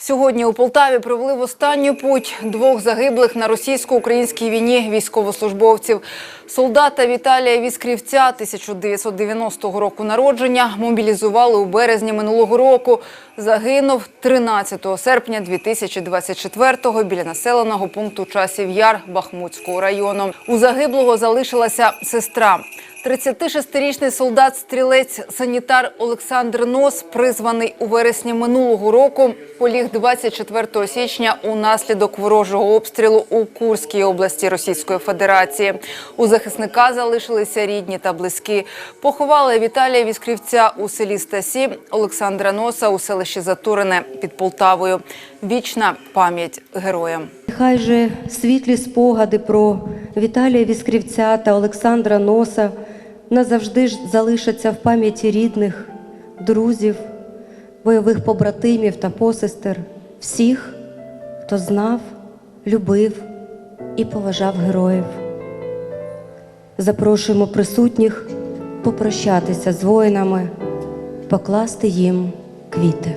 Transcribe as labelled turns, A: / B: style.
A: Сьогодні у Полтаві провели в останню путь двох загиблих на російсько-українській війні військовослужбовців. Солдата Віталія Віскрівця 1990 року народження мобілізували у березні минулого року. Загинув 13 серпня 2024-го біля населеного пункту Часів Яр Бахмутського району. У загиблого залишилася сестра. 36-річний солдат-стрілець санітар Олександр Нос, призваний у вересні минулого року, поліг 24 січня унаслідок ворожого обстрілу у Курській області Російської Федерації. У захисника залишилися рідні та близькі. Поховали Віталія Віскрівця у селі Стасі, Олександра Носа у селищі Затурине під Полтавою. Вічна пам'ять героям.
B: Хай же світлі спогади про Віталія Віскрівця та Олександра Носа назавжди ж залишаться в пам'яті рідних, друзів, бойових побратимів та посестер, всіх, хто знав, любив і поважав героїв. Запрошуємо присутніх попрощатися з воїнами, покласти їм квіти.